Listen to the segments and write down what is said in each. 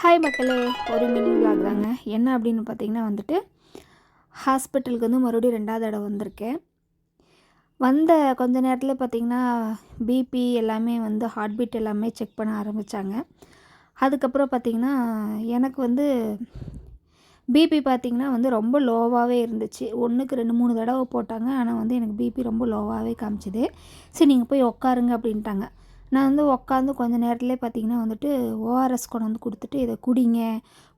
Hi மக்களே ஒரு mini vlog தாங்க என்ன அப்படின்னு பார்த்தீங்கன்னா வந்துட்டு ஹாஸ்பிட்டலுக்கு வந்து மறுபடியும் ரெண்டாவது தடவை வந்திருக்கேன். வந்த கொஞ்ச நேரத்தில் பார்த்தீங்கன்னா பிபி எல்லாமே வந்து ஹார்ட் பீட் எல்லாமே செக் பண்ண ஆரம்பித்தாங்க அதுக்கப்புறம் பார்த்தீங்கன்னா எனக்கு வந்து பிபி பார்த்திங்கன்னா வந்து ரொம்ப லோவாகவே இருந்துச்சு. ஒன்றுக்கு ரெண்டு மூணு தடவை போட்டாங்க. ஆனால் வந்து எனக்கு பிபி ரொம்ப லோவாகவே காமிச்சிது. சரி நீங்கள் போய் உட்காருங்க அப்படின்ட்டாங்க. நான் வந்து உட்காந்து கொஞ்ச நேரத்துலேயே பார்த்தீங்கன்னா வந்துட்டு ஓஆர்எஸ் கொண்டு வந்து கொடுத்துட்டு இதை குடிங்க.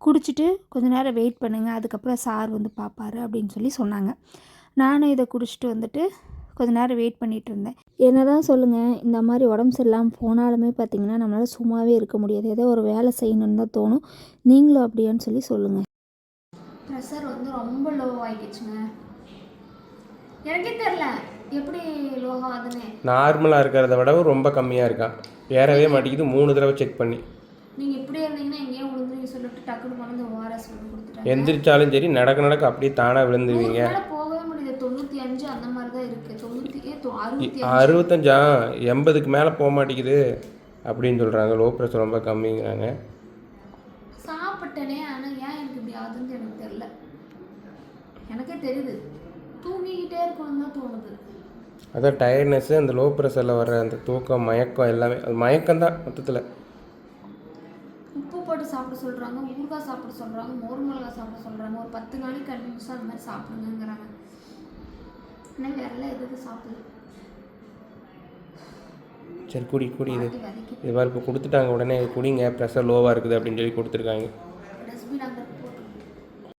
குடிச்சிட்டு கொஞ்ச நேரம் வெயிட் பண்ணுங்கள் அதுக்கப்புறம் சார் வந்து பார்ப்பாரு அப்படின்னு சொல்லி சொன்னாங்க. நானும் இதை குடிச்சிட்டு வந்துட்டு கொஞ்ச நேரம் வெயிட் பண்ணிகிட்டு இருந்தேன். என்ன தான் சொல்லுங்கள் இந்த மாதிரி உடம்பு சரியில்லாமல் போனாலுமே பார்த்தீங்கன்னா நம்மளால் சும்மாவே இருக்க முடியாது. ஏதோ ஒரு வேலை செய்யணுன்னு தான் தோணும். நீங்களும் அப்படியான்னு சொல்லி சொல்லுங்கள் ப்ரெஷர் வந்து ரொம்ப லோ ஆகிடுச்சுங்க எனக்கே தெரில எப்படி லோ ஆகுதுன்னு நார்மலாக இருக்கிறத விட ரொம்ப கம்மியாக இருக்கான் ஏறவே மாட்டேங்குது. மூணு தடவை செக் பண்ணி. நீங்கள் இப்படி இருந்தீங்கன்னா எங்கேயோ விழுந்துருவீங்க சொல்லிட்டு டக்குனு கொண்டு வந்து ஓஆர்எஸ் வந்து கொடுத்துட்டாங்க. எந்திரிச்சாலும் சரி நடக்க நடக்க அப்படியே தானாக விழுந்துருவீங்க. என்னால போகவே முடியல. தொண்ணூற்றி அஞ்சு அந்த மாதிரி தான் இருக்குது தொண்ணூற்றி ஏ தொ- அறுபத்தி அறுபத்தஞ்சா? எண்பதுக்கு மேலே போக மாட்டேங்குது. அப்படின்னு சொல்கிறாங்க லோ ப்ரெஷர் ரொம்ப கம்மிங்கிறாங்க. சாப்பிட்டனே ஆனால் ஏன் எனக்கு இப்படி ஆகுதுன்னு எனக்கு தெரில எனக்கே தெரியுது. தூங்கிக்கிட்டே இருக்கணும் தான் தோணுது. அதான் டயர்ட்னஸ்ஸு அந்த லோ ப்ரெஷரில் வர்ற அந்த தூக்கம் மயக்கம் எல்லாமே அது மயக்கம் தான் மொத்தத்தில். உப்பு போட்டு சாப்பிட சொல்கிறாங்க ஊறுகாய் சாப்பிட சொல்கிறாங்க மோர் மிளகாய் சாப்பிட சொல்கிறாங்க ஒரு பத்து நாளைக்கு கண்டினியூஸாக அந்த மாதிரி சாப்பிடுங்கிறாங்க ஆனால் வேறெல்லாம் எது எது சாப்பிடல? சரி குடி குடி இது. இது மாதிரி இப்போ கொடுத்துட்டாங்க உடனே குடிங்க ப்ரெஷர் லோவாக இருக்குது அப்படின்னு சொல்லி கொடுத்துருக்காங்க.